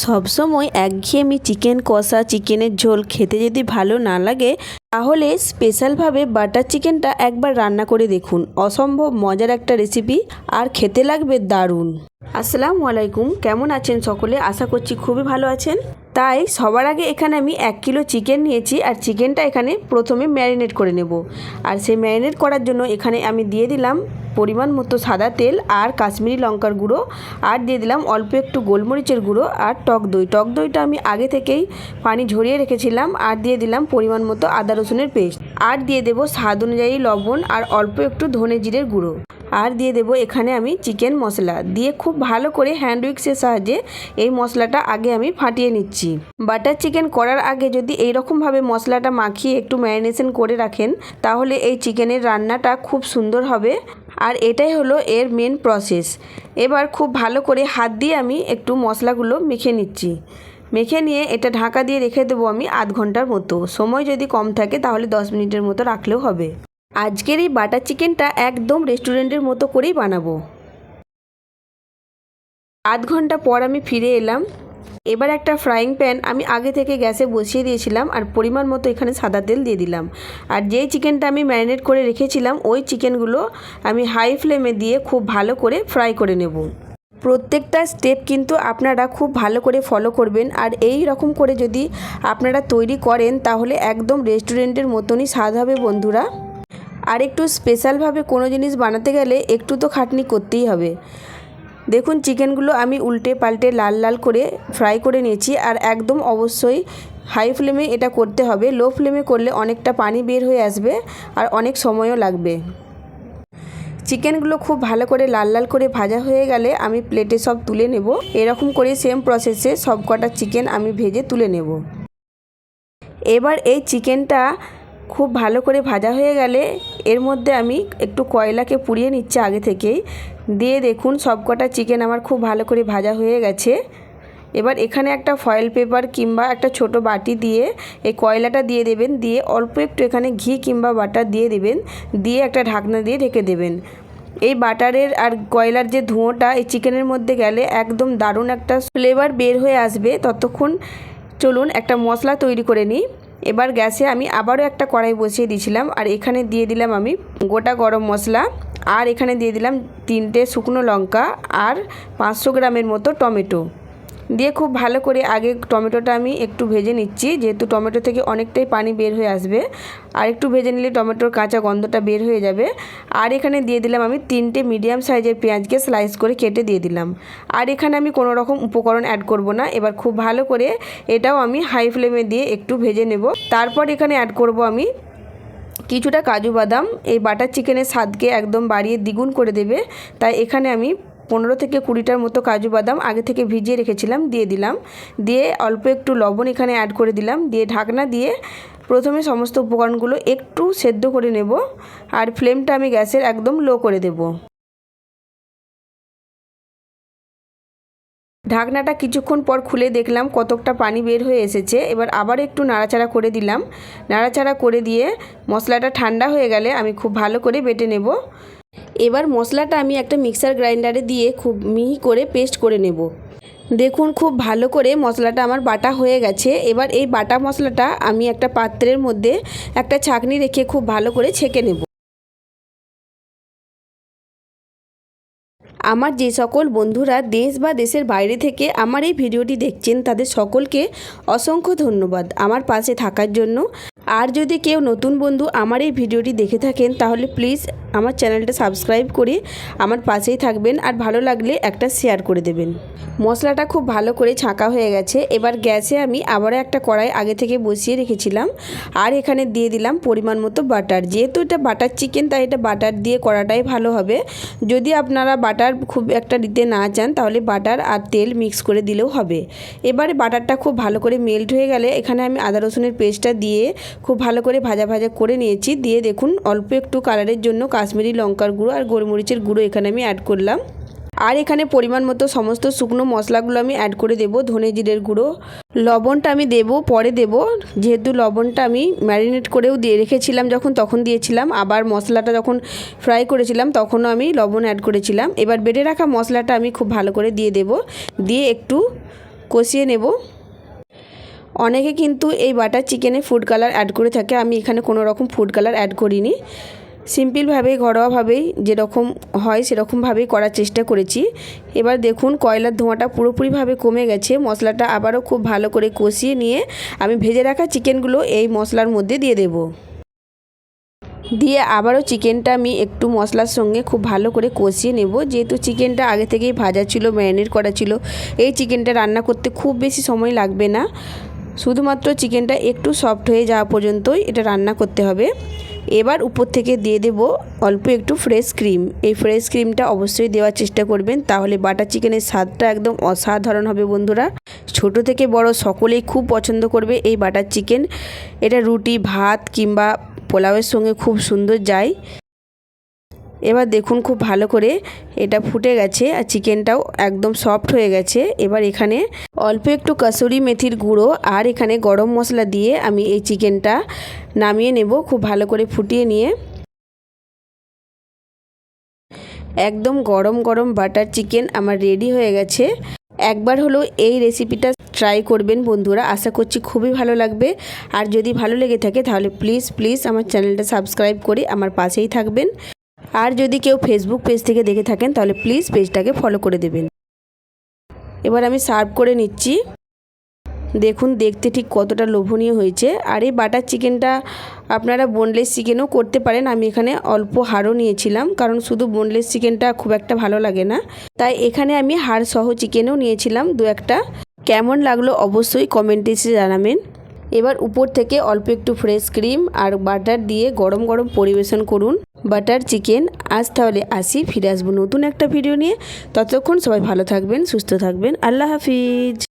সবসময় একঘেয়েমি চিকেন কষা, চিকেনের ঝোল খেতে যদি ভালো না লাগে, তাহলে স্পেশালভাবে বাটার চিকেনটা একবার রান্না করে দেখুন। অসম্ভব মজার একটা রেসিপি আর খেতে লাগবে দারুণ। আসসালামু আলাইকুম, কেমন আছেন সকলে? আশা করছি খুবই ভালো আছেন। তাই সবার আগে এখানে আমি এক কিলো চিকেন নিয়েছি আর চিকেনটা এখানে প্রথমে ম্যারিনেট করে নেব। আর সেই ম্যারিনেট করার জন্য এখানে আমি দিয়ে দিলাম পরিমাণ মতো সাদা তেল আর কাশ্মীরি লঙ্কার গুঁড়ো। আর দিয়ে দিলাম অল্প একটু গোলমরিচের গুঁড়ো আর টক দই। টক দইটা আমি আগে থেকেই পানি ঝরিয়ে রেখেছিলাম আর দিয়ে দিলাম পরিমাণ মতো আদা রসুনের পেস্ট। আর দিয়ে দেবো স্বাদ অনুযায়ী লবণ আর অল্প একটু ধনে জিরের গুঁড়ো। আর দিয়ে দেবো এখানে আমি চিকেন মশলা। দিয়ে খুব ভালো করে হ্যান্ড উইক্সের সাহায্যে এই মশলাটা আগে আমি ফাটিয়ে নিচ্ছি। বাটার চিকেন করার আগে যদি এই রকমভাবে মশলাটা মাখিয়ে একটু ম্যারিনেশন করে রাখেন, তাহলে এই চিকেনের রান্নাটা খুব সুন্দর হবে। আর এটাই হলো এর মেন প্রসেস এবার খুব ভালো করে হাত দিয়ে আমি একটু মশলাগুলো মেখে নিচ্ছি। মেখে নিয়ে এটা ঢাকা দিয়ে রেখে দেবো আমি আধ ঘণ্টার মতো। সময় যদি কম থাকে তাহলে দশ মিনিটের মতো রাখলেও হবে। আজকের এই বাটার চিকেনটা একদম রেস্টুরেন্টের মতো করেই বানাবো। আধ ঘণ্টা পর আমি ফিরে এলাম। এবার একটা ফ্রাইং প্যান আমি আগে থেকে গ্যাসে বসিয়ে দিয়েছিলাম আর পরিমাণ মতো এখানে সাদা তেল দিয়ে দিলাম। আর যেই চিকেনটা আমি ম্যারিনেট করে রেখেছিলাম, ওই চিকেনগুলো আমি হাই ফ্লেমে দিয়ে খুব ভালো করে ফ্রাই করে নেব। প্রত্যেকটা স্টেপ কিন্তু আপনারা খুব ভালো করে ফলো করবেন। আর এই রকম করে যদি আপনারা তৈরি করেন, তাহলে একদম রেস্টুরেন্টের মতনই স্বাদ হবে বন্ধুরা। আর একটু স্পেশালভাবে কোনো জিনিস বানাতে গেলে একটু তো খাটনি করতেই হবে। দেখুন, চিকেনগুলো আমি উল্টে পাল্টে লাল লাল করে ফ্রাই করে নিয়েছি আর একদম অবশ্যই হাই ফ্লেমে এটা করতে হবে। লো ফ্লেমে করলে অনেকটা পানি বের হয়ে আসবে আর অনেক সময়ও লাগবে। চিকেনগুলো খুব ভালো করে লাল লাল করে ভাজা হয়ে গেলে আমি প্লেটে সব তুলে নেব। এরকম করে সেম প্রসেসে সব কটা চিকেন আমি ভেজে তুলে নেব। এবার এই চিকেনটা খুব ভালো করে ভাজা হয়ে গেলে এর মধ্যে আমি একটু কয়লাকে পুড়িয়ে নিচ্ছি আগে থেকেই। দিয়ে দেখুন সব কটা চিকেন আমার খুব ভালো করে ভাজা হয়ে গেছে। এবার এখানে একটা ফয়েল পেপার কিংবা একটা ছোট বাটি দিয়ে এই কয়লাটা দিয়ে দেবেন। দিয়ে অল্প একটু এখানে ঘি কিংবা বাটার দিয়ে দেবেন। দিয়ে একটা ঢাকনা দিয়ে ঢেকে দেবেন। এই বাটারের আর কয়লার যে ধোঁয়াটা এই চিকেনের মধ্যে গেলে একদম দারুণ একটা ফ্লেভার বের হয়ে আসবে। ততক্ষণ চলুন একটা মশলা তৈরি করে নিই। এবার গ্যাসে আমি আবারও একটা কড়াই বসিয়ে দিয়েছিলাম, আর এখানে দিয়ে দিলাম আমি গোটা গরম মশলা, আর এখানে দিয়ে দিলাম তিনটে শুকনো লঙ্কা, আর পাঁচশো গ্রামের মতো টমেটো। দিয়ে খুব ভালো করে আগে টমেটোটা আমি একটু ভেজে নিচ্ছি, যেহেতু টমেটো থেকে অনেকটাই পানি বের হয়ে আসবে। আর একটু ভেজে নিলে টমেটোর কাঁচা গন্ধটা বের হয়ে যাবে। আর এখানে দিয়ে দিলাম আমি তিনটে মিডিয়াম সাইজের পেঁয়াজকে স্লাইস করে কেটে দিয়ে দিলাম। আর এখানে আমি কোনো রকম উপকরণ অ্যাড করব না। এবার খুব ভালো করে এটাও আমি হাই ফ্লেমে দিয়ে একটু ভেজে নেব। তারপর এখানে অ্যাড করব আমি কিছুটা কাজু বাদাম। এই বাটার চিকেনের স্বাদকে একদম বাড়িয়ে দ্বিগুণ করে দেবে। তাই এখানে আমি পনেরো থেকে কুড়িটার মতো কাজু বাদাম আগে থেকে ভিজিয়ে রেখেছিলাম, দিয়ে দিলাম। দিয়ে অল্প একটু লবণ এখানে অ্যাড করে দিলাম। দিয়ে ঢাকনা দিয়ে প্রথমে সমস্ত উপকরণগুলো একটু সেদ্ধ করে নেব আর ফ্লেমটা আমি গ্যাসের একদম লো করে দেবো। ঢাকনাটা কিছুক্ষণ পর খুলে দেখলাম কতকটা পানি বের হয়ে এসেছে। এবার আবার একটু নাড়াচাড়া করে দিলাম। নাড়াচাড়া করে দিয়ে মশলাটা ঠান্ডা হয়ে গেলে আমি খুব ভালো করে বেটে নেব। এবার মশলাটা আমি একটা মিক্সার গ্রাইন্ডারে দিয়ে খুব মিহি করে পেস্ট করে নেব। দেখুন খুব ভালো করে মশলাটা আমার বাটা হয়ে গেছে। এবার এই বাটা মশলাটা আমি একটা পাত্রের মধ্যে একটা ছাঁকনি রেখে খুব ভালো করে ছেঁকে নেব। আমার যে সকল বন্ধুরা দেশ বা দেশের বাইরে থেকে আমার এই ভিডিওটি দেখছেন, তাদের সকলকে অসংখ্য ধন্যবাদ আমার পাশে থাকার জন্য। আর যদি কেউ নতুন বন্ধু আমার এই ভিডিওটি দেখে থাকেন, তাহলে প্লিজ আমার চ্যানেলটা সাবস্ক্রাইব করে আমার পাশেই থাকবেন আর ভালো লাগলে একটা শেয়ার করে দেবেন। মশলাটা খুব ভালো করে ছাঁকা হয়ে গেছে। এবার গ্যাসে আমি আবারও একটা কড়াই আগে থেকে বসিয়ে রেখেছিলাম। আর এখানে দিয়ে দিলাম পরিমাণ মতো বাটার। যেহেতু এটা বাটার চিকেন, তাই এটা বাটার দিয়ে করাটাই ভালো হবে। যদি আপনারা বাটার খুব একটা দিতে না চান, তাহলে বাটার আর তেল মিক্স করে দিলেও হবে। এবারে বাটারটা খুব ভালো করে মেল্ট হয়ে গেলে এখানে আমি আদা রসুনের পেস্টটা দিয়ে খুব ভালো করে ভাজা ভাজা করে নিয়েছি। দিয়ে দেখুন, অল্প একটু কালারের জন্য কাশ্মীরি লঙ্কার গুঁড়ো আর গোলমরিচের গুঁড়ো এখানে আমি অ্যাড করলাম। আর এখানে পরিমাণ মতো সমস্ত শুকনো মশলাগুলো আমি অ্যাড করে দেবো, ধনে জিরের গুঁড়ো। লবণটা আমি দেব, পরে দেব। যেহেতু লবণটা আমি ম্যারিনেট করেও দিয়ে রেখেছিলাম যখন, তখন দিয়েছিলাম। আবার মশলাটা যখন ফ্রাই করেছিলাম, তখনও আমি লবণ অ্যাড করেছিলাম। এবার বেটে রাখা মশলাটা আমি খুব ভালো করে দিয়ে দেব। দিয়ে একটু কষিয়ে নেব। অনেকে কিন্তু এই বাটার চিকেনে ফুড কালার অ্যাড করে থাকে। আমি এখানে কোনো রকম ফুড কালার অ্যাড করিনি। সিম্পলভাবেই, ঘরোয়াভাবেই যেরকম হয় সেরকমভাবেই করার চেষ্টা করেছি। এবার দেখুন, কয়লার ধোঁয়াটা পুরোপুরিভাবে কমে গেছে। মশলাটা আবারও খুব ভালো করে কষিয়ে নিয়ে আমি ভেজে রাখা চিকেনগুলো এই মশলার মধ্যে দিয়ে দেব। দিয়ে আবারও চিকেনটা আমি একটু মশলার সঙ্গে খুব ভালো করে কষিয়ে নেব। যেহেতু চিকেনটা আগে থেকেই ভাজা ছিল, ম্যারিনেট করা ছিল, এই চিকেনটা রান্না করতে খুব বেশি সময় লাগবে না। শুধুমাত্র চিকেনটা একটু সফট হয়ে যাওয়া পর্যন্তই এটা রান্না করতে হবে। এবার উপর থেকে দিয়ে দেব অল্প একটু ফ্রেশ ক্রিম এই ফ্রেশ ক্রিমটা অবশ্যই দেওয়ার চেষ্টা করবেন, তাহলে বাটার চিকেনের স্বাদটা একদম অসাধারণ হবে বন্ধুরা। ছোট থেকে বড় সকলেই খুব পছন্দ করবে এই বাটার চিকেন এটা রুটি, ভাত কিংবা পোলাওয়ের সঙ্গে খুব সুন্দর যায়। এবার দেখুন খুব ভালো করে এটা ফুটে গেছে আর চিকেনটাও একদম সফট হয়ে গেছে। এবার এখানে অল্প একটু কাসুরি মেথির গুঁড়ো আর এখানে গরম মশলা দিয়ে আমি এই চিকেনটা নামিয়ে নেব খুব ভালো করে ফুটিয়ে নিয়ে। একদম গরম গরম বাটার চিকেন আমার রেডি হয়ে গেছে। একবার হলো এই রেসিপিটা ট্রাই করবেন বন্ধুরা, আশা করছি খুবই ভালো লাগবে। আর যদি ভালো লেগে থাকে তাহলে প্লিজ প্লিজ আমার চ্যানেলটা সাবস্ক্রাইব করে আমার পাশেই থাকবেন। আর যদি কেউ ফেসবুক পেজ থেকে দেখে থাকেন, তাহলে প্লিজ পেজটাকে ফলো করে দেবেন। এবার আমি সার্ভ করে নিচ্ছি। দেখুন, দেখতে ঠিক কতটা লোভনীয় হয়েছে। আর এই বাটার চিকেনটা আপনারা বোনলেস চিকেনও করতে পারেন। আমি এখানে অল্প হাড়ও নিয়েছিলাম, কারণ শুধু বোনলেস চিকেনটা খুব একটা ভালো লাগে না। তাই এখানে আমি হাড় সহ চিকেনও নিয়েছিলাম দু একটা। কেমন লাগল অবশ্যই কমেন্টে এসে জানাবেন। এবার উপর থেকে অল্প একটু ফ্রেশ ক্রিম আর বাটার দিয়ে গরম গরম পরিবেশন করুন। Butter chicken. আজ তাহলে আসি, ফিরে আসব নতুন একটা ভিডিও নিয়ে। ততক্ষণ সবাই ভালো থাকবেন, সুস্থ থাকবেন। আল্লাহ হাফিজ।